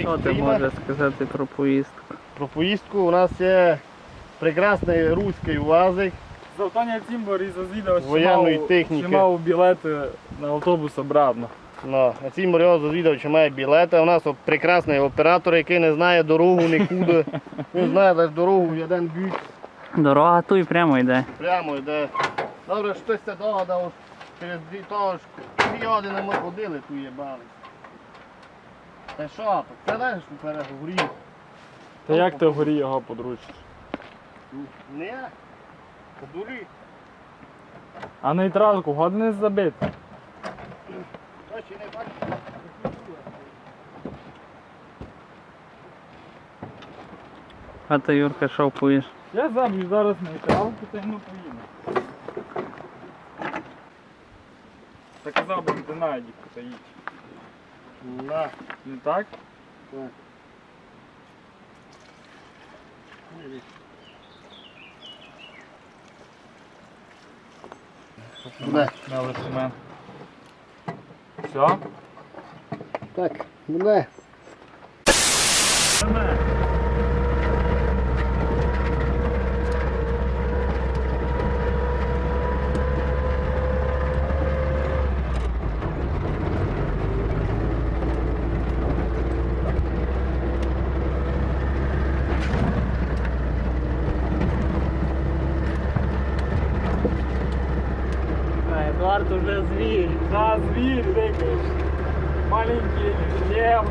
Що ти можеш сказати про поїздку? Про поїздку у нас є прекрасний руський УАЗик. Завдання Тімбор із Азіда Воєнної техніки. мав білети на автобус обратно. Ну, на цій морозу звідав, чи має білети. У нас прекрасний оператор, який не знає дорогу нікуди. Він знає лише дорогу в один бік. Дорога ту і прямо йде. Прямо йде. Добре, що це догадав, через дві того ж дві години ми ходили ту їбали. Та що, знаєш, що переговорів. Та як ти горі його подручиш? Не, подурі. А нейтралку години забити? То ще не бачиш. А ти Юрка що поїш? Я заб'ю зараз нейтралку та й ну поїду. Та казав би ти найдіку та їдь. На. Не так? Буде. Добре, Семен. Все? Так, буде. Семен. Едуард уже зверь. Да, зверь, дикаешь. Маленький лев.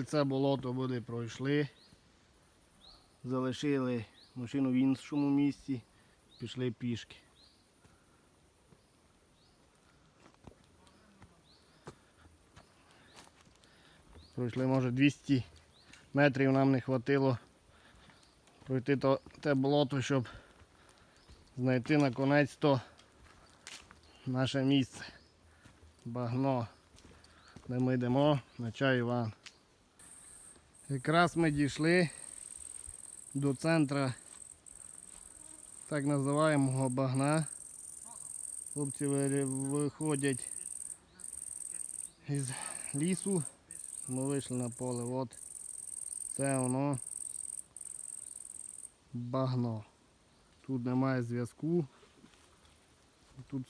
Це болото буде пройшли. Залишили машину в іншому місці, пішли пішки. Пройшли, може, 200 метрів нам не хватило пройти то, те болото, щоб знайти наконець то наше місце. Багно, де ми йдемо на чай Іван. Якраз ми дійшли до центра так називаємого багна. Хлопці виходять із лісу. Ми вийшли на поле. От це воно багно. Тут немає зв'язку. Тут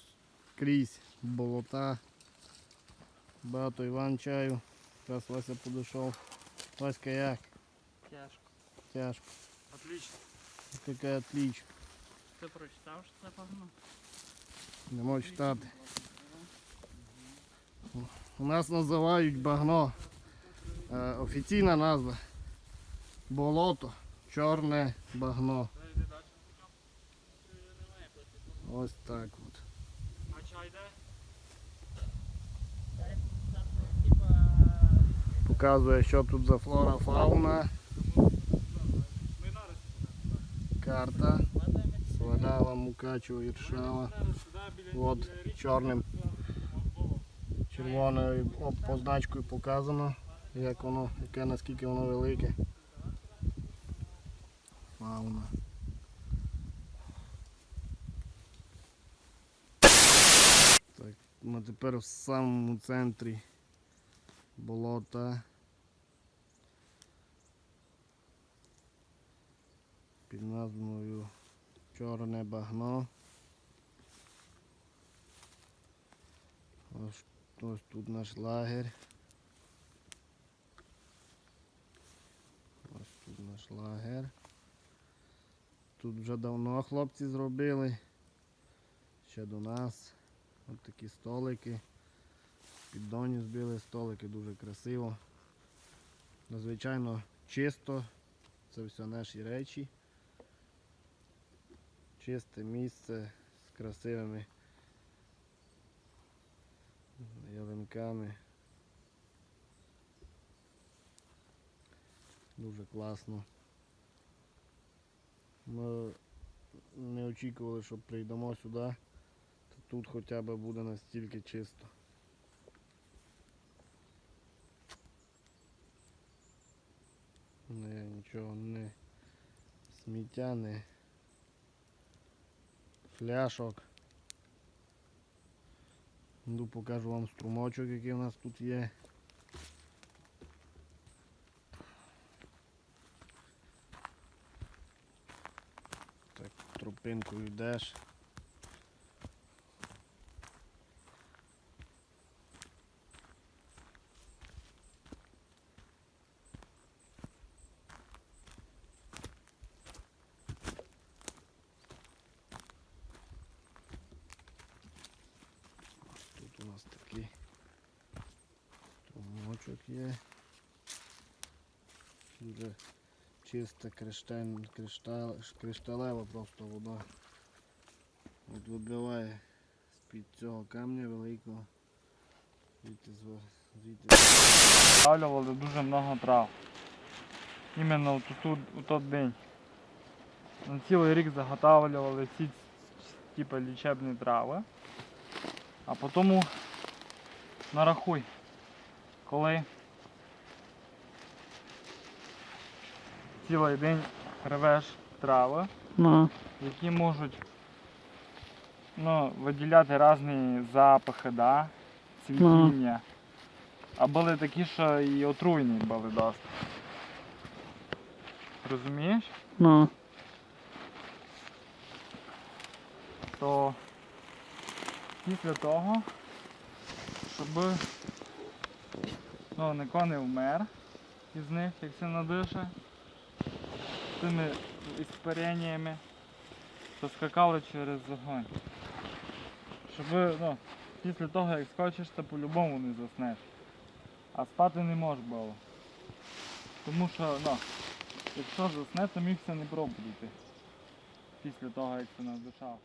скрізь болота. Багато Іван чаю. Зараз Вася підійшов. Васька як? Тяжко. Тяжко. Отлично. Яка отлічка. Ти прочитав, що це погано? Не можу читати. У нас називають багно. Е, офіційна назва. Болото. Чорне багно. Ось так от. А чай де? Показує, що тут за флора, фауна, карта. Свалява, Мукачево, Іршава. От чорним червоною позначкою показано, як воно, яке наскільки воно велике. Фауна. Так, ми тепер в самому центрі болота. Під назвою Чорне багно. Ось, ось тут наш лагерь. Ось тут наш лагерь. Тут вже давно хлопці зробили. Ще до нас. Ось такі столики. Піддоні збили столики, дуже красиво. Надзвичайно чисто. Це все наші речі. Чисте місце з красивими ялинками. Дуже класно. Ми не очікували, що прийдемо сюди. то Тут хоча б буде настільки чисто. Не, нічого не сміття, не фляшок. Йду покажу вам струмочок, який у нас тут є. Так, тропинкою йдеш. Тут у нас такий струмочок є. Дуже чиста кришталь, криштал, кришталева просто вода. От вибиває з-під цього камня великого. Ставлювали дуже много трав. Іменно в тут, у той день. На цілий рік заготавлювали всі типу лічебні трави. А потім нарахуй, коли цілий день рвеш трави, Ну, які можуть ну, виділяти різні запахи, да? цвітіння. А були такі, що і отруйні були досить. Розумієш? ну, То після того, щоб ну, ніхто не вмер із них, як це надише, тими іспареннями, то скакали через огонь. Щоб ну, після того, як скочиш, то по-любому не заснеш. А спати не можеш було. Тому що, ну, якщо засне, то міг це не пробудити. Після того, як це надишав.